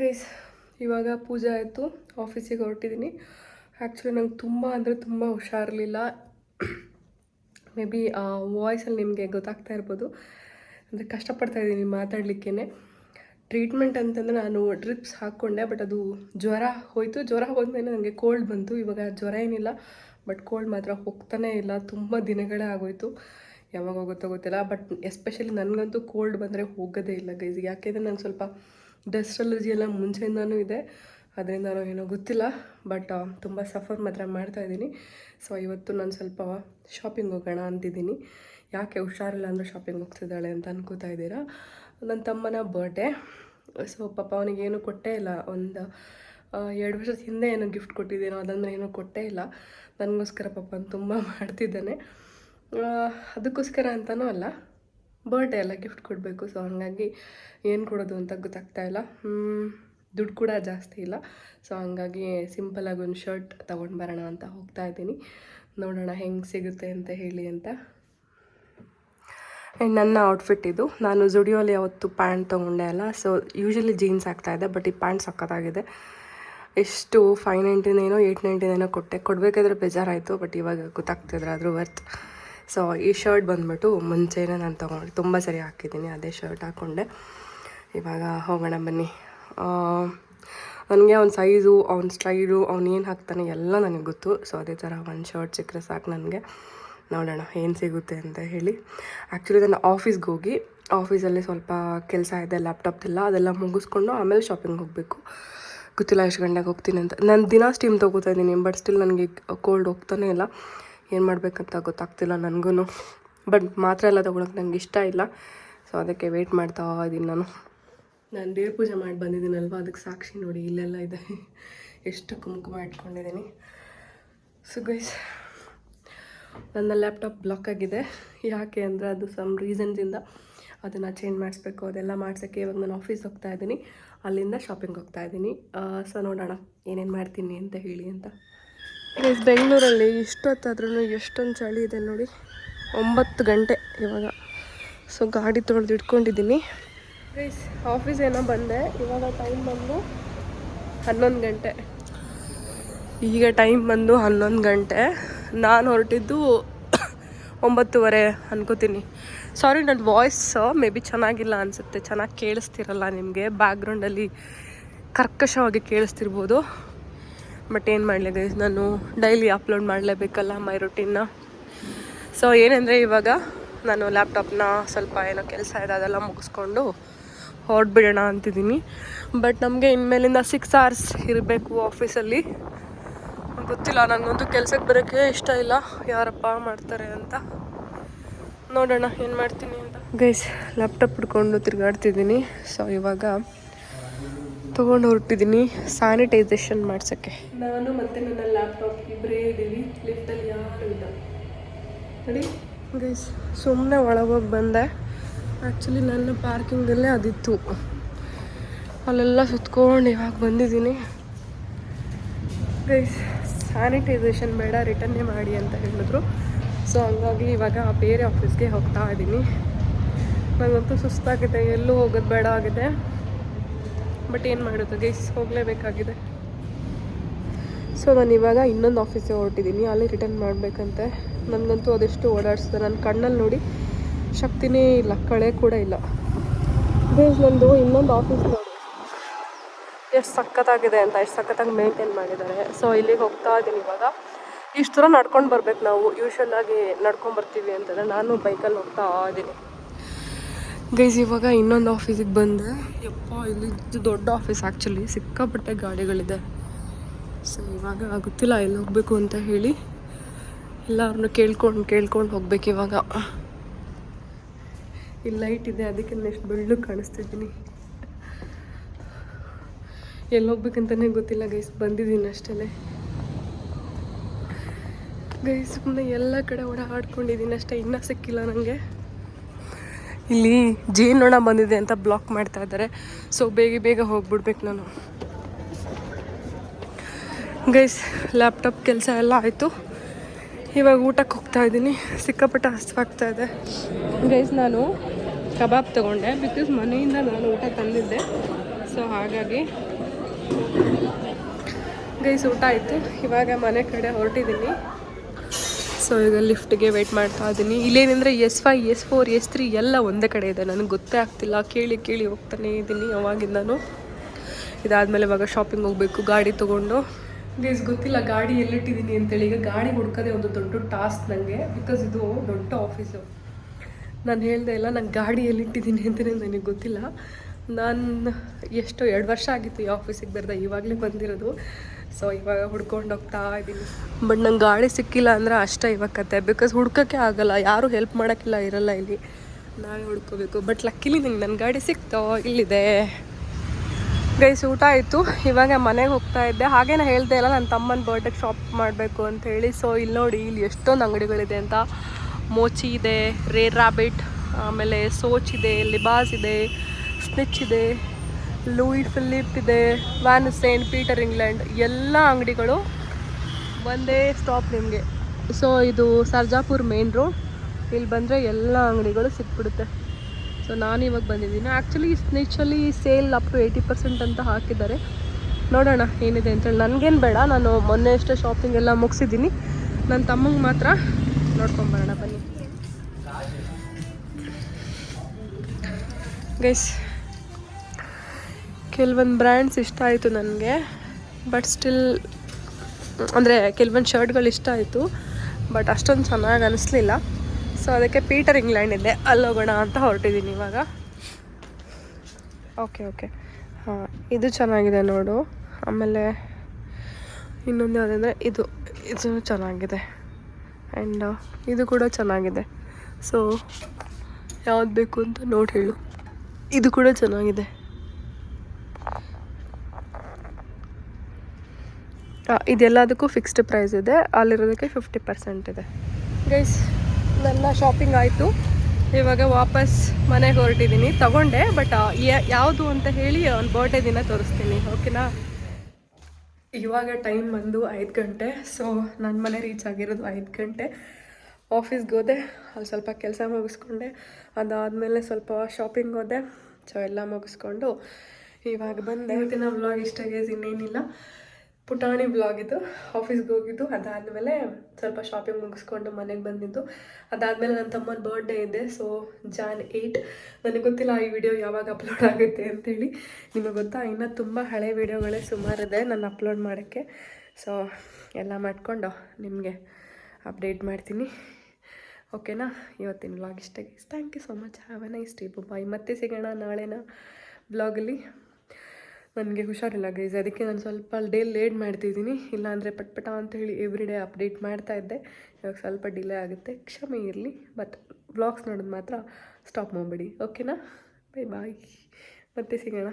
Guys, ಇವಾಗ ಪೂಜೆ ಆಯಿತು ಆಫೀಸಿಗೆ ಹೊರಟಿದ್ದೀನಿ ಆ್ಯಕ್ಚುಲಿ ನಂಗೆ ತುಂಬ ಅಂದರೆ ತುಂಬ ಹುಷಾರಿರಲಿಲ್ಲ. ಮೇ ಬಿ ವಾಯ್ಸಲ್ಲಿ ನಿಮಗೆ ಗೊತ್ತಾಗ್ತಾ ಇರ್ಬೋದು. ಅಂದರೆ ಕಷ್ಟಪಡ್ತಾ ಇದ್ದೀನಿ ಮಾತಾಡಲಿಕ್ಕೇ ಟ್ರೀಟ್ಮೆಂಟ್ ಅಂತಂದರೆ ನಾನು ಡ್ರಿಪ್ಸ್ ಹಾಕ್ಕೊಂಡೆ ಬಟ್ ಅದು ಜ್ವರ ಹೋಯಿತು. ಜ್ವರ ಹೋದ್ಮೇಲೆ ನನಗೆ ಕೋಲ್ಡ್ ಬಂತು. ಇವಾಗ ಜ್ವರ ಏನಿಲ್ಲ ಬಟ್ ಕೋಲ್ಡ್ ಮಾತ್ರ ಹೋಗ್ತಾನೇ ಇಲ್ಲ. ತುಂಬ ದಿನಗಳೇ ಆಗೋಯ್ತು. ಯಾವಾಗ ಹೋಗುತ್ತೋ ಗೊತ್ತಿಲ್ಲ ಬಟ್ ಎಸ್ಪೆಷಲಿ ನನಗಂತೂ ಕೋಲ್ಡ್ ಬಂದರೆ ಹೋಗೋದೇ ಇಲ್ಲ, ಗೈಸ್. ಯಾಕೆಂದರೆ ನಂಗೆ ಸ್ವಲ್ಪ ಡಸ್ಟ್ ಅಲರ್ಜಿ ಎಲ್ಲ ಮುಂಚೆಯಿಂದನೂ ಇದೆ. ಅದರಿಂದನೋ ಏನೋ ಗೊತ್ತಿಲ್ಲ ಬಟ್ ತುಂಬ ಸಫರ್ ಮಾತ್ರ ಮಾಡ್ತಾಯಿದ್ದೀನಿ ಸೊ ಇವತ್ತು ನಾನು ಸ್ವಲ್ಪ ಶಾಪಿಂಗ್ ಹೋಗೋಣ ಅಂತಿದ್ದೀನಿ. ಯಾಕೆ ಹುಷಾರಿಲ್ಲ ಅಂದರೆ ಶಾಪಿಂಗ್ ಹೋಗ್ತಿದ್ದಾಳೆ ಅಂತ ಅನ್ಕೋತಾ ಇದ್ದೀರಾ? ನನ್ನ ತಮ್ಮನ ಬರ್ಡೇ ಸೊ ಪಾಪ ಅವನಿಗೇನು ಕೊಟ್ಟೇ ಇಲ್ಲ. ಒಂದು ಎರಡು ವರ್ಷದ ಹಿಂದೆ ಏನೋ ಗಿಫ್ಟ್ ಕೊಟ್ಟಿದ್ದೇನೋ ಅದನ್ನು ಏನೂ ಕೊಟ್ಟೇ ಇಲ್ಲ. ನನಗೋಸ್ಕರ ಪಾಪ ತುಂಬ ಮಾಡ್ತಿದ್ದಾನೆ. ಅದಕ್ಕೋಸ್ಕರ ಅಂತಲೂ ಅಲ್ಲ. ಬರ್ಡೇ ಎಲ್ಲ ಗಿಫ್ಟ್ ಕೊಡಬೇಕು, ಸೊ ಹಾಗಾಗಿ ಏನು ಕೊಡೋದು ಅಂತ ಗೊತ್ತಾಗ್ತಾ ಇಲ್ಲ. ದುಡ್ಡು ಕೂಡ ಜಾಸ್ತಿ ಇಲ್ಲ. ಸೊ ಹಂಗಾಗಿ ಸಿಂಪಲಾಗಿ ಒಂದು ಶರ್ಟ್ ತೊಗೊಂಡು ಬರೋಣ ಅಂತ ಹೋಗ್ತಾ ಇದ್ದೀನಿ. ನೋಡೋಣ ಹೆಂಗೆ ಸಿಗುತ್ತೆ ಅಂತ ಹೇಳಿ ಅಂತ. ಆ್ಯಂಡ್ ನನ್ನ ಔಟ್ಫಿಟ್ ಇದು. ನಾನು ಜುಡಿಯೋಲಿ ಯಾವತ್ತು ಪ್ಯಾಂಟ್ ತೊಗೊಂಡೆ ಅಲ್ಲ, ಸೊ ಯೂಶಲಿ ಜೀನ್ಸ್ ಆಗ್ತಾಯಿದೆ ಬಟ್ ಈ ಪ್ಯಾಂಟ್ ಸಕ್ಕತ್ತಾಗಿದೆ ಎಷ್ಟು ಫೈವ್ ನೈಂಟಿನೇನೋ ಏಯ್ಟ್ ನೈಂಟಿನೇನೋ ಕೊಟ್ಟೆ. ಕೊಡಬೇಕಾದ್ರೆ ಬೇಜಾರಾಯಿತು ಬಟ್ ಇವಾಗ ಗೊತ್ತಾಗ್ತಿದ್ರೆ ಆದರೂ ವರ್ತ್ ಸೊ ಈ ಶರ್ಟ್ ಬಂದ್ಬಿಟ್ಟು ಮುಂಚೆನೇ ನಾನು ತೊಗೊಂಡು, ತುಂಬ ಸರಿ ಹಾಕಿದ್ದೀನಿ, ಅದೇ ಶರ್ಟ್ ಹಾಕ್ಕೊಂಡೆ ಇವಾಗ ಹೋಗೋಣ ಬನ್ನಿ. ನನಗೆ ಅವ್ನ ಸೈಜು ಅವ್ನ ಸ್ಟೈಲು ಅವ್ನು ಏನು ಹಾಕ್ತಾನೆ ಎಲ್ಲ ನನಗೆ ಗೊತ್ತು. ಸೊ ಅದೇ ಥರ ಒಂದು ಶರ್ಟ್ ಸಿಕ್ಕರೆ ಸಾಕು ನನಗೆ. ನೋಡೋಣ ಏನು ಸಿಗುತ್ತೆ ಅಂತ ಹೇಳಿ. ಆ್ಯಕ್ಚುಲಿ ನಾನು ಆಫೀಸ್ಗೆ ಹೋಗಿ ಆಫೀಸಲ್ಲಿ ಸ್ವಲ್ಪ ಕೆಲಸ ಇದೆ ಲ್ಯಾಪ್ಟಾಪ್ದೆಲ್ಲ ಅದೆಲ್ಲ ಮುಗಿಸ್ಕೊಂಡು ಆಮೇಲೆ ಶಾಪಿಂಗ್ ಹೋಗಬೇಕು. ಗೊತ್ತಿಲ್ಲ ಎಷ್ಟು ಗಂಟೆಗೆ ಹೋಗ್ತೀನಿ ಅಂತ. ನಾನು ದಿನ ಸ್ಟೀಮ್ ತೊಗೋತಾ ಇದ್ದೀನಿ ಬಟ್ ಸ್ಟಿಲ್ ನನಗೆ ಕೋಲ್ಡ್ ಹೋಗ್ತಾನೆ ಇಲ್ಲ. ಏನು ಮಾಡಬೇಕಂತ ಗೊತ್ತಾಗ್ತಿಲ್ಲ ನನಗೂ ಬಟ್ ಮಾತ್ರ ಎಲ್ಲ ತೊಗೊಳಕ್ಕೆ ನನಗೆ ಇಷ್ಟ ಇಲ್ಲ. ಸೊ ಅದಕ್ಕೆ ವೆಯ್ಟ್ ಮಾಡ್ತಾ ಇದ್ದೀನಿ ನಾನು. ನಾನು ದೇವ್ರ ಪೂಜೆ ಮಾಡಿ ಬಂದಿದ್ದೀನಲ್ವ? ಅದಕ್ಕೆ ಸಾಕ್ಷಿ ನೋಡಿ ಇಲ್ಲೆಲ್ಲ ಇದೆ. ಎಷ್ಟು ಕುಂಕುಮ ಇಟ್ಕೊಂಡಿದ್ದೀನಿ. ಸೊ ಗೈಸ್ ನನ್ನ ಲ್ಯಾಪ್ಟಾಪ್ ಬ್ಲಾಕ್ ಆಗಿದೆ. ಯಾಕೆ ಅಂದರೆ ಅದು ಸಮ್ ರೀಸನ್ಸಿಂದ ಅದನ್ನು ಚೇಂಜ್ ಮಾಡಿಸ್ಬೇಕು, ಅದೆಲ್ಲ ಮಾಡ್ಸೋಕ್ಕೆ ಇವಾಗ ನಾನು ಆಫೀಸ್ ಹೋಗ್ತಾ ಇದ್ದೀನಿ ಅಲ್ಲಿಂದ ಶಾಪಿಂಗ್ ಹೋಗ್ತಾ ಇದ್ದೀನಿ ಸೊ ನೋಡೋಣ ಏನೇನು ಮಾಡ್ತೀನಿ ಅಂತ ಹೇಳಿ ಅಂತ. ಗೈಸ್ ಬೆಂಗಳೂರಲ್ಲಿ ಇಷ್ಟೊತ್ತಾದ್ರೂ ಎಷ್ಟೊಂದು ಚಳಿ ಇದೆ ನೋಡಿ. ಒಂಬತ್ತು ಗಂಟೆ ಇವಾಗ. ಸೊ ಗಾಡಿ ತೊಳೆದು ಇಟ್ಕೊಂಡಿದ್ದೀನಿ. ಗೈಸ್ ಆಫೀಸ್ ಏನೋ ಬಂದೆ. ಇವಾಗ ಟೈಮ್ ಬಂದು ಹನ್ನೊಂದು ಗಂಟೆ. ಈಗ ಟೈಮ್ ಬಂದು ಹನ್ನೊಂದು ಗಂಟೆ. ನಾನು ಹೊರಟಿದ್ದು ಒಂಬತ್ತುವರೆ ಅನ್ಕೋತೀನಿ. ಸಾರಿ ನನ್ನ ವಾಯ್ಸ್ ಮೇ ಬಿ ಚೆನ್ನಾಗಿಲ್ಲ ಅನಿಸುತ್ತೆ. ಚೆನ್ನಾಗಿ ಕೇಳಿಸ್ತಿರಲ್ಲ ನಿಮಗೆ. ಬ್ಯಾಕ್ಗ್ರೌಂಡಲ್ಲಿ ಕರ್ಕಶವಾಗಿ ಕೇಳಿಸ್ತಿರ್ಬೋದು. ಬಟ್ ಏನು ಮಾಡಲಿ ಗೈಸ್ ನಾನು ಡೈಲಿ ಅಪ್ಲೋಡ್ ಮಾಡಲೇಬೇಕಲ್ಲ ಮೈ ರೊಟೀನ್ನ ಸೊ ಏನಂದರೆ ಇವಾಗ ನಾನು ಲ್ಯಾಪ್ಟಾಪ್ನ ಸ್ವಲ್ಪ ಏನೋ ಕೆಲಸ ಇದೆ ಅದೆಲ್ಲ ಮುಗಿಸ್ಕೊಂಡು ಹೊರಡ್ಬಿಡೋಣ ಅಂತಿದ್ದೀನಿ. ಬಟ್ ನಮಗೆ ಇನ್ಮೇಲಿಂದ ಸಿಕ್ಸ್ ಅವರ್ಸ್ ಇರಬೇಕು ಆಫೀಸಲ್ಲಿ ಗೊತ್ತಿಲ್ಲ, ನನಗಂತೂ ಕೆಲಸಕ್ಕೆ ಬರೋಕ್ಕೆ ಇಷ್ಟ ಇಲ್ಲ. ಯಾರಪ್ಪ ಮಾಡ್ತಾರೆ ಅಂತ. ನೋಡೋಣ ಏನು ಮಾಡ್ತೀನಿ ಅಂತ. ಗೈಸ್ ಲ್ಯಾಪ್ಟಾಪ್ ಹಿಡ್ಕೊಂಡು ತಿರುಗಾಡ್ತಿದ್ದೀನಿ. ಸೊ ಇವಾಗ ತೊಗೊಂಡು ಹೊರಟಿದ್ದೀನಿ ಸ್ಯಾನಿಟೈಸೇಷನ್ ಮಾಡ್ಸೋಕ್ಕೆ. ನಾನು ಮತ್ತೆ ನನ್ನ ಲ್ಯಾಪ್ಟಾಪ್ ಇಬ್ಬರೇ ಇದ್ದೀವಿ ಲಿಫ್ಟಲ್ಲಿ ಯಾರು ಇಲ್ಲ. ನೋಡಿ. ಗೈಸ್ ಸುಮ್ಮನೆ ಒಳಗೋಗಿ ಬಂದೆ. ಆ್ಯಕ್ಚುಲಿ ನನ್ನ ಪಾರ್ಕಿಂಗಲ್ಲೇ ಅದಿತ್ತು. ಅಲ್ಲೆಲ್ಲ ಸುತ್ಕೊಂಡು ಇವಾಗ ಬಂದಿದ್ದೀನಿ. ಗೈಸ್ ಸ್ಯಾನಿಟೈಸೇಷನ್ ಬೇಡ ರಿಟರ್ನೇ ಮಾಡಿ ಅಂತ ಹೇಳಿದ್ರು. ಸೊ ಹಂಗಾಗಿ ಇವಾಗ ಬೇರೆ ಆಫೀಸ್ಗೆ ಹೋಗ್ತಾ ಇದ್ದೀನಿ. ನನಗಂತೂ ಸುಸ್ತಾಗಿದೆ ಎಲ್ಲೂ ಹೋಗೋದು ಬೇಡ ಆಗಿದೆ. ಬಟ್ ಏನು ಮಾಡೋದು ಗೈಸ್ ಹೋಗಲೇಬೇಕಾಗಿದೆ. ಸೊ ನಾನು ಇವಾಗ ಇನ್ನೊಂದು ಆಫೀಸಿಗೆ ಹೊರಟಿದ್ದೀನಿ ಅಲ್ಲಿ ರಿಟರ್ನ್ ಮಾಡಬೇಕಂತೆ. ನನಗಂತೂ ಅದೆಷ್ಟು ಓಡಾಡಿಸಿದೆ ನನ್ನ ಕಣ್ಣಲ್ಲಿ ನೋಡಿ ಶಕ್ತಿನೇ ಇಲ್ಲ, ಕಳೆ ಕೂಡ ಇಲ್ಲ. ಗೈಸ್ ನಂದು ಇನ್ನೊಂದು ಆಫೀಸ್ ನೋಡಿ. ಎಷ್ಟು ಸಖತ್ತಾಗಿದೆ ಅಂತ, ಎಷ್ಟು ಸಖತ್ತಾಗಿ ಮೇಂಟೈನ್ ಮಾಡಿದ್ದಾರೆ. ಸೊ ಇಲ್ಲಿಗೆ ಹೋಗ್ತಾ ಇದ್ದೀನಿ ಇವಾಗ. ಇಷ್ಟು ದೂರ ನಡ್ಕೊಂಡು ಬರ್ಬೇಕು ನಾವು. ಯೂಶ್ವಲ್ ಆಗಿ ನಡ್ಕೊಂಡು ಬರ್ತೀವಿ ಅಂತಂದರೆ ನಾನು ಬೈಕಲ್ಲಿ ಹೋಗ್ತಾ ಇದ್ದೀನಿ ಗೈಸ್ ಇವಾಗ ಇನ್ನೊಂದು ಆಫೀಸಿಗೆ ಬಂದೆ. ಯಪ್ಪ ಇಲ್ಲಿ ದೊಡ್ಡ ಆಫೀಸ್ ಆ್ಯಕ್ಚುಲಿ ಸಿಕ್ಕಾಪಟ್ಟೆ ಗಾಡಿಗಳಿದೆ. ಸೊ ಇವಾಗ ಗೊತ್ತಿಲ್ಲ, ಎಲ್ಲಿ ಹೋಗಬೇಕು ಅಂತ ಹೇಳಿ. ಎಲ್ಲರನ್ನು ಕೇಳ್ಕೊಂಡು ಕೇಳ್ಕೊಂಡು ಹೋಗ್ಬೇಕು ಇವಾಗ. ಇಲ್ಲಿ ಲೈಟ್ ಇದೆ, ಅದಕ್ಕೆ ನೆಕ್ಸ್ಟ್ ಬೆಳ್ಳು ಕಾಣಿಸ್ತಿದ್ದೀನಿ. ಎಲ್ಲಿ ಹೋಗ್ಬೇಕಂತಲೇ ಗೊತ್ತಿಲ್ಲ ಗೈಸ್ ಬಂದಿದ್ದೀನಿ ಅಷ್ಟೇ ಗೈಸ್ ಸುಮ್ಮನೆ ಎಲ್ಲ ಕಡೆ ಓಡಾಡ್ಕೊಂಡಿದ್ದೀನಿ ಅಷ್ಟೇ. ಇನ್ನೂ ಸಿಕ್ಕಿಲ್ಲ ನನಗೆ ಇಲ್ಲಿ ಜೇನೊಣ ಬಂದಿದೆ ಅಂತ ಬ್ಲಾಕ್ ಮಾಡ್ತಾ ಇದ್ದಾರೆ. ಸೊ ಬೇಗ ಬೇಗ ಹೋಗ್ಬಿಡ್ಬೇಕು ನಾನು. ಗೈಸ್ ಲ್ಯಾಪ್ಟಾಪ್ ಕೆಲಸ ಎಲ್ಲ ಆಯಿತು. ಇವಾಗ ಊಟಕ್ಕೆ ಹೋಗ್ತಾ ಇದ್ದೀನಿ. ಸಿಕ್ಕಾಪಟ್ಟೆ ಹಸ್ವಾಗ್ತಾ ಇದೆ. ಗೈಸ್ ನಾನು ಕಬಾಬ್ ತೊಗೊಂಡೆ. ಬಿಕಾಸ್ ಮನೆಯಿಂದ ನಾನು ಊಟ ತಂದಿದ್ದೆ. ಸೊ ಹಾಗಾಗಿ ಗೈಸ್ ಊಟ ಆಯಿತು. ಇವಾಗ ಮನೆ ಕಡೆ ಹೊರಟಿದ್ದೀನಿ. ಸೊ ಈಗ ಲಿಫ್ಟ್ಗೆ ವೆಯ್ಟ್ ಮಾಡ್ತಾ ಇದ್ದೀನಿ. ಇಲ್ಲೇನೆಂದರೆ S five S four, S three ಎಲ್ಲ ಒಂದೇ ಕಡೆ ಇದೆ. ನನಗೆ ಗೊತ್ತೇ ಆಗ್ತಿಲ್ಲ. ಕೇಳಿ ಕೇಳಿ ಹೋಗ್ತಾನೆ ಇದ್ದೀನಿ ಅವಾಗಿಂದನೂ. ಇದಾದಮೇಲೆ ಇವಾಗ ಶಾಪಿಂಗ್ ಹೋಗಬೇಕು, ಗಾಡಿ ತೊಗೊಂಡು. ಗೇಸ್ ಗೊತ್ತಿಲ್ಲ, ಗಾಡಿ ಎಲ್ಲಿಟ್ಟಿದ್ದೀನಿ ಅಂತೇಳಿ. ಈಗ ಗಾಡಿ ಹುಡ್ಕೋದೇ ಒಂದು ದೊಡ್ಡ ಟಾಸ್ಕ್ ನನಗೆ ಬಿಕಾಸ್ ಇದು ದೊಡ್ಡ ಆಫೀಸು ನಾನು ಹೇಳ್ದೆ ಇಲ್ಲ, ನಾನು ಗಾಡಿ ಎಲ್ಲಿಟ್ಟಿದ್ದೀನಿ ಅಂತಲೇ ನನಗೆ ಗೊತ್ತಿಲ್ಲ. ನಾನು ಎಷ್ಟು, ಎರಡು ವರ್ಷ ಆಗಿತ್ತು ಈ ಆಫೀಸಿಗೆ ಬರ್ದೆ. ಇವಾಗಲೇ ಬಂದಿರೋದು. ಸೊ ಇವಾಗ ಹುಡ್ಕೊಂಡು ಹೋಗ್ತಾ ಇದ್ದೀನಿ ಬಟ್ ನಂಗೆ ಗಾಡಿ ಸಿಕ್ಕಿಲ್ಲ ಅಂದರೆ ಅಷ್ಟೇ ಇವಾಗ ಕತೆ. ಬಿಕಾಸ್ ಹುಡ್ಕೋಕ್ಕೆ ಆಗಲ್ಲ. ಯಾರೂ ಹೆಲ್ಪ್ ಮಾಡೋಕ್ಕಿಲ್ಲ, ಇರಲ್ಲ ಇಲ್ಲಿ. ನಾವೇ ಹುಡ್ಕೋಬೇಕು. ಬಟ್ ಲಕ್ಕಿಲಿ ನಂಗೆ ನನ್ನ ಗಾಡಿ ಸಿಕ್ತೋ? ಇಲ್ಲಿದೆ. ಗೈಸ್ ಊಟ ಆಯಿತು. ಇವಾಗ ಮನೆಗೆ ಹೋಗ್ತಾ ಇದ್ದೆ. ಹಾಗೇನೆ ಹೇಳ್ದೆ ಇಲ್ಲ ನನ್ನ ತಮ್ಮನ ಬರ್ಡೇಗೆ ಶಾಪ್ ಮಾಡಬೇಕು ಅಂತ ಹೇಳಿ ಸೊ ಇಲ್ಲಿ ನೋಡಿ, ಇಲ್ಲಿ ಎಷ್ಟೊಂದು ಅಂಗಡಿಗಳಿದೆ ಅಂತ. ಮೋಚಿ ಇದೆ, ರೇರ್ ರಾಬಿಟ್, ಆಮೇಲೆ ಸೋಚ್ ಇದೆ, ಲಿಬಾಸ್ ಇದೆ, ಸ್ನಿಚ್ ಇದೆ. ಲೂಯಿ ಫಿಲಿಪ್ ಇದೆ, ವ್ಯಾನ್ ಸೇಂಟ್ ಪೀಟರ್ ಇಂಗ್ಲೆಂಡ್, ಎಲ್ಲ ಅಂಗಡಿಗಳು ಒಂದೇ ಸ್ಟಾಪ್ ನಿಮಗೆ. ಸೊ ಇದು ಸರ್ಜಾಪುರ್ ಮೇನ್ ರೋಡ್ ಇಲ್ಲಿ ಬಂದರೆ ಎಲ್ಲ ಅಂಗಡಿಗಳು ಸಿಕ್ಬಿಡುತ್ತೆ. ಸೊ ನಾನು ಇವಾಗ ಬಂದಿದ್ದೀನಿ. Actually ಸ್ನಿಚಲ್ಲಿ sale up to eighty percent ಅಂತ ಹಾಕಿದ್ದಾರೆ. ನೋಡೋಣ ಏನಿದೆ ಅಂತೇಳಿ ನನಗೇನು ಬೇಡ, ನಾನು ಮೊನ್ನೆ ಅಷ್ಟೇ ಶಾಪಿಂಗ್ ಎಲ್ಲ ಮುಗಿಸಿದ್ದೀನಿ. ನನ್ನ ತಮ್ಮಂಗೆ ಮಾತ್ರ ನೋಡ್ಕೊಂಬರೋಣ ಬನ್ನಿ. ಗೈಸ್ ಕೆಲವೊಂದು ಬ್ರ್ಯಾಂಡ್ಸ್ ಇಷ್ಟ ಆಯಿತು ನನಗೆ. ಬಟ್ ಸ್ಟಿಲ್ ಅಂದರೆ ಕೆಲವೊಂದು ಶರ್ಟ್ಗಳು ಇಷ್ಟ ಆಯಿತು. ಬಟ್ ಅಷ್ಟೊಂದು ಚೆನ್ನಾಗಿ ಅನಿಸ್ಲಿಲ್ಲ. ಸೊ ಅದಕ್ಕೆ ಪೀಟರ್ ಇಂಗ್ಲೆಂಡ್ ಇದೆ. ಅಲ್ಲಿ ಹೋಗೋಣ ಅಂತ ಹೊರಟಿದ್ದೀನಿ ಇವಾಗ. ಓಕೆ ಓಕೆ ಹಾಂ, ಇದು ಚೆನ್ನಾಗಿದೆ ನೋಡು. ಆಮೇಲೆ ಇನ್ನೊಂದು ಯಾವುದಂದರೆ ಇದು ಇದು ಚೆನ್ನಾಗಿದೆ. ಆ್ಯಂಡ್ ಇದು ಕೂಡ ಚೆನ್ನಾಗಿದೆ. ಸೊ ಯಾವ್ದು ಬೇಕು ಅಂತ ನೋಡಿ ಹೇಳು. ಇದು ಕೂಡ ಚೆನ್ನಾಗಿದೆ. ಇದೆಲ್ಲದಕ್ಕೂ ಫಿಕ್ಸ್ಡ್ ಪ್ರೈಸ್ ಇದೆ. ಅಲ್ಲಿರೋದಕ್ಕೆ ಫಿಫ್ಟಿ ಪರ್ಸೆಂಟ್ ಇದೆ. ಗೈಸ್ ನನ್ನ ಶಾಪಿಂಗ್ ಆಯಿತು. ಇವಾಗ ವಾಪಸ್ ಮನೆಗೆ ಹೊರಟಿದ್ದೀನಿ ತಗೊಂಡೆ ಬಟ್ ಯಾವುದು ಅಂತ ಹೇಳಿ ಅವ್ನ ಬರ್ಡೇ ದಿನ ತೋರಿಸ್ತೀನಿ. ಓಕೆನಾ ಇವಾಗ ಟೈಮ್ ಬಂದು ಐದು ಗಂಟೆ. ಸೊ ನನ್ನ ಮನೆ ರೀಚ್ ಆಗಿರೋದು ಐದು ಗಂಟೆ. ಆಫೀಸ್ಗೆ ಹೋದೆ ಅಲ್ಲಿ ಸ್ವಲ್ಪ ಕೆಲಸ ಮುಗಿಸ್ಕೊಂಡೆ. ಅದಾದಮೇಲೆ ಸ್ವಲ್ಪ ಶಾಪಿಂಗ್ ಹೋದೆ. ಸೊ ಎಲ್ಲ ಮುಗಿಸ್ಕೊಂಡು ಇವಾಗ ಬಂದೆ. ಇವತ್ತಿನ ವ್ಲಾಗ್ ಇಷ್ಟ ಗೇಸ್ ಇನ್ನೇನಿಲ್ಲ. ಪುಟಾಣಿ ಬ್ಲಾಗ್ ಇದು ಆಫೀಸ್ಗೆ ಹೋಗಿದ್ದು. ಅದಾದಮೇಲೆ ಸ್ವಲ್ಪ ಶಾಪಿಂಗ್ ಮುಗಿಸ್ಕೊಂಡು ಮನೆಗೆ ಬಂದಿದ್ದು. ಅದಾದಮೇಲೆ ನನ್ನ ತಮ್ಮನ ಬರ್ಡೇ ಇದೆ ಸೊ ಜಾನ್ ಏಯ್ಟ್ ನನಗೆ ಗೊತ್ತಿಲ್ಲ ಈ ವಿಡಿಯೋ ಯಾವಾಗ ಅಪ್ಲೋಡ್ ಆಗುತ್ತೆ ಅಂತೇಳಿ. ನಿಮಗೆ ಗೊತ್ತಾ? ಇನ್ನೂ ತುಂಬ ಹಳೆ ವಿಡಿಯೋಗಳೇ ಸುಮಾರಿದೆ ನಾನು ಅಪ್ಲೋಡ್ ಮಾಡೋಕ್ಕೆ. ಸೊ ಎಲ್ಲ ಮಾಡಿಕೊಂಡು ನಿಮಗೆ ಅಪ್ಡೇಟ್ ಮಾಡ್ತೀನಿ. ಓಕೆನಾ ಇವತ್ತಿನ ಬ್ಲಾಗ್ ಇಷ್ಟ thank you so much have a nice day bye ಮತ್ತೆ ಸಿಗೋಣ ನಾಳೆನ ವ್ಲಾಗಲ್ಲಿ ನನಗೆ ಹುಷಾರಿಲ್ಲ ಗೈಸ್ ಅದಕ್ಕೆ ನಾನು ಸ್ವಲ್ಪ ಡೇ ಲೇಟ್ ಮಾಡ್ತಿದ್ದೀನಿ. ಇಲ್ಲಾಂದರೆ ಪಟ್ಪಟ ಅಂತ ಹೇಳಿ ಎವ್ರಿ ಡೇ ಅಪ್ಡೇಟ್ ಮಾಡ್ತಾ ಇದ್ದೆ. ಇವಾಗ ಸ್ವಲ್ಪ ಡಿಲೇ ಆಗುತ್ತೆ. ಕ್ಷಮೆ ಇರಲಿ ಬಟ್ ವ್ಲಾಗ್ಸ್ ನೋಡೋದು ಮಾತ್ರ ಸ್ಟಾಪ್ ಮಾಡಬೇಡಿ. ಓಕೆನಾ ಬೈ ಬಾಯ್ ಮತ್ತೆ ಸಿಗೋಣ.